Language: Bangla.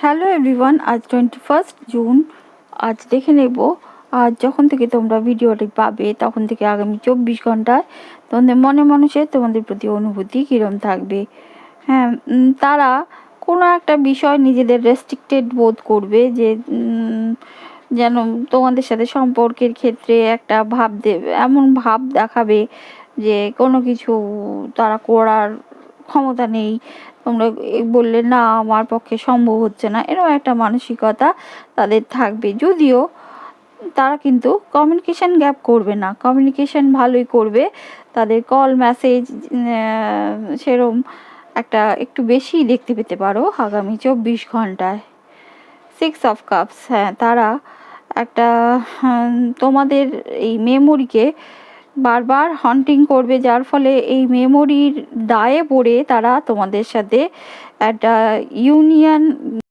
হ্যালো এভরিওয়ান আজ টোয়েন্টি ফার্স্ট জুন আজ দেখে নেব, আজ যখন থেকে তোমরা ভিডিওটি পাবে, তখন থেকে আগামী চব্বিশ ঘন্টায় তোমাদের মনে মানুষের তোমাদের প্রতি অনুভূতি কীরম থাকবে। হ্যাঁ তারা কোনো একটা বিষয় নিজেদের রেস্ট্রিক্টেড বোধ করবে যে যেন তোমাদের সাথে সম্পর্কের ক্ষেত্রে একটা ভাব দেবে এমন ভাব দেখাবে যে কোনো কিছু তারা করার ক্ষমতা নেই। তোমরা বললে, না, আমার পক্ষে সম্ভব হচ্ছে না। এরকম একটা মানসিকতা তাদের থাকবে। যদিও তারা কিন্তু কমিউনিকেশন গ্যাপ করবে না। কমিউনিকেশন ভালোই করবে। তাদের কল মেসেজ সেরম একটা একটু বেশি দেখতে পেতে পারো আগামী চব্বিশ ঘন্টায়। সিক্স অফ কাপস হ্যাঁ তারা একটা তোমাদের এই মেমোরিকে বারবার হান্টিং করবে যার ফলে এই মেমোরির দায়ে পড়ে তারা তোমাদের সাথে একটা ইউনিয়ন